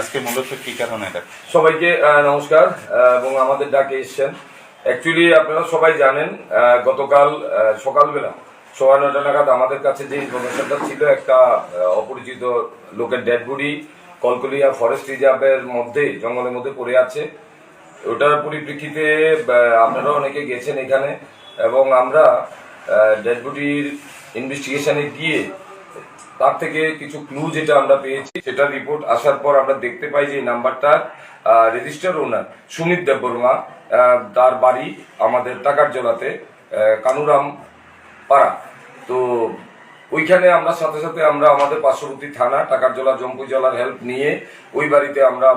আজকে মূলত কি কারণে সবাইকে নমস্কার এবং আমাদের ডাকে এসছেন। অ্যাকচুয়ালি আপনারা সবাই জানেন গতকাল সকালবেলা সোয়া নটা নাগাদ আমাদের কাছে যে ইনফরমেশনটা ছিল, একটা অপরিচিত লোকের ডেড কলকলিয়া ফরেস্ট রিজার্ভের মধ্যে, জঙ্গলের মধ্যে পড়ে আছে। ওটার পরিপ্রেক্ষিতে আপনারা অনেকে গেছেন এখানে, এবং আমরা ডেড ইনভেস্টিগেশনে গিয়ে তার থেকে কিছু ক্লু যেটা আমরা পেয়েছি, সেটা রিপোর্ট আসার পর আমরা দেখতে পাই যে এই নাম্বারটার রেজিস্টার ওনার সুমিত দেববর্মা তার বাড়ি আমাদের টাকার জলাতে কানুরাম পাড়া তো ওইখানে আমরা সাথে সাথে আমরা আমাদের পার্শ্ববর্তী থানা টাকার জলা জম্পুই জলার হেল্প নিয়ে ওই বাড়িতে আমরা।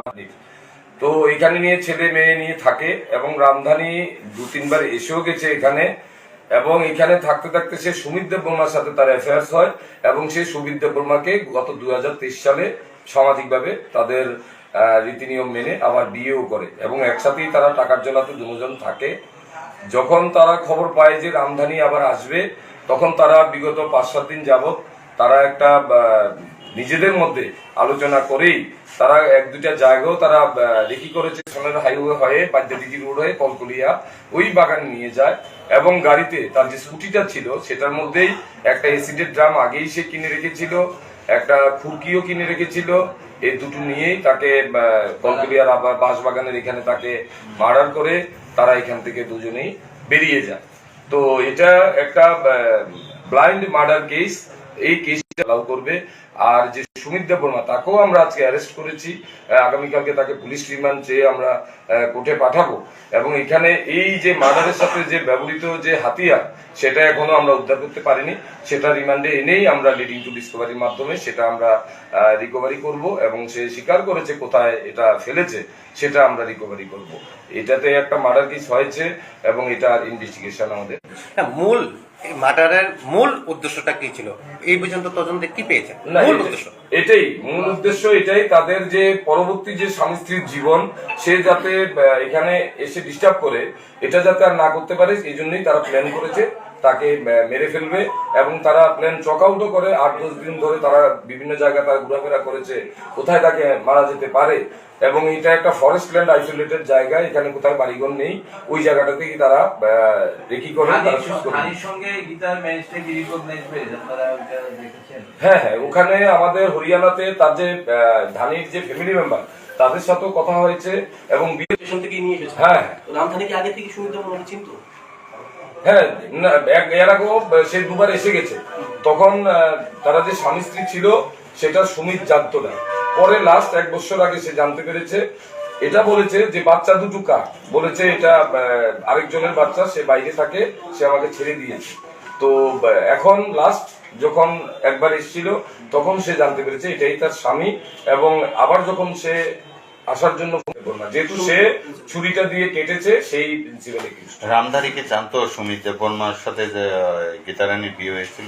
তো এখানে নিয়ে ছেলে, মেয়ে নিয়ে থাকে এবং রামধানী দু তিনবার এসেও গেছে এখানে এবং এখানে থাকতে থাকতে সে সুমিত দেব বর্মার সাথে তার অ্যাফেয়ার্স হয় এবং সে সুমিত দেব বর্মাকে গত দুহাজার তেইশ সালে সামাজিকভাবে তাদের রীতিনিয়ম মেনে আবার বিয়েও করে এবং একসাথেই তারা টাকার জলাতে দুজন থাকে। যখন তারা খবর পায় যে রামধানী আবার আসবে, তখন তারা বিগত পাঁচ সাত দিন যাবত তারা একটা নিজেদের মধ্যে আলোচনা করেই তারা এক দুটা জায়গাও তারা রেকি করেছে সোনার হাইওয়ে হয়ে বাদ্যাদিঘি রোড হয়ে কলকলিয়া। ওই বাগানে নিয়ে যায় এবং গাড়িতে তার যে স্কুটিটা ছিল সেটার মধ্যেই একটা এসিডের ড্রাম আগেই সে কিনে রেখেছিল, একটা খুরকিও কিনে রেখেছিল। এই দুটো নিয়েই তাকে কলকলিয়ার আবার বাঁশবাগানের এখানে তাকে মার্ডার করে তারা এখান থেকে দুজনেই বেরিয়ে যায়। তো এটা একটা ব্লাইন্ড মার্ডার কেস। এই কেসটা লাউ করবে। আর যে সুমিত দেববর্মা তাকেও আমরা আজকে অ্যারেস্ট করেছি। আগামীকালকে তাকে পুলিশ রিমান্ড চেয়ে আমরা কোর্টে পাঠাবো। এবং এখানে এই যে মার্ডারের সাথে যে ব্যবহৃত যে হাতিয়ার, সেটা এখনও আমরা উদ্ধার করতে পারিনি। সেটা রিমান্ডে এনেই আমরা লিডিং টু ডিসকভারির মাধ্যমে সেটা আমরা রিকভারি করব এবং সে স্বীকার করেছে কোথায় এটা ফেলেছে, সেটা আমরা রিকভারি করব। এটাতে একটা মার্ডার কেস হয়েছে এবং এটার ইনভেস্টিগেশন আমাদের না মূল মার্ডারের মূল উদ্দেশ্যটা কি ছিল? এই পর্যন্ত তদন্তে কি পেয়েছে মূল উদ্দেশ্য। এটাই মূল উদ্দেশ্য এটাই তাদের যে পরবর্তী যে স্বামী স্ত্রীর জীবন সে যাতে এখানে এসে ডিস্টার্ব করে এটা যাতে আর না করতে পারে এই জন্যই তারা প্ল্যান করেছে তাকে মেরে ফেলবে এবং তারা প্ল্যান চক আউটও করে আট দশ দিন ধরে তারা বিভিন্ন জায়গায় তারা ঘোরাফেরা করেছে কোথায় তাকে মারা যেতে পারে এবং এটা একটা ফরেস্ট ল্যান্ড আইসোলেটেড জায়গা এখানে কোথায় বাড়িঘর নেই ওই জায়গাটাতেই তারা রেকি করে তারা শেষ করে সঙ্গে গীতার ম্যাচটা কি রিকগনাইজ পেয়েছে আপনারা দেখেছেন? হ্যাঁ হ্যাঁ ওখানে আমাদের হরিয়ানাতে তার যে ধানির যে ফ্যামিলি মেম্বার তাদের সাথেও কথা হয়েছে এবং বি- স্টেশন থেকে নিয়ে এসেছে। হ্যাঁ। রামধানী কি আগে থেকে সুমিত মনে চিন্ত? হ্যাঁ এর আগেও সে দুবার এসে গেছে। তখন তারা যে স্বামী স্ত্রী ছিল সেটা সুমিত জানতো না। পরে লাস্ট এক বছর আগে সে জানতে পেরেছে। এটা বলেছে যে বাচ্চা দুটো কার? বলেছে এটা আরেকজনের বাচ্চা সে বাইরে থাকে সে আমাকে ছেড়ে দিয়েছে। তো এখন লাস্ট যখন একবার এসেছিল, তখন সে জানতে পেরেছে এটাই তার স্বামী এবং আবার যখন সে আসার জন্য যেহেতু সে ছুরিটা দিয়ে কেটেছে, সেই প্রিন্সিপাল রামধারীকে জানতো সুমিত দেববর্মার সাথে গীতারানীর বিয়ে হয়েছিল।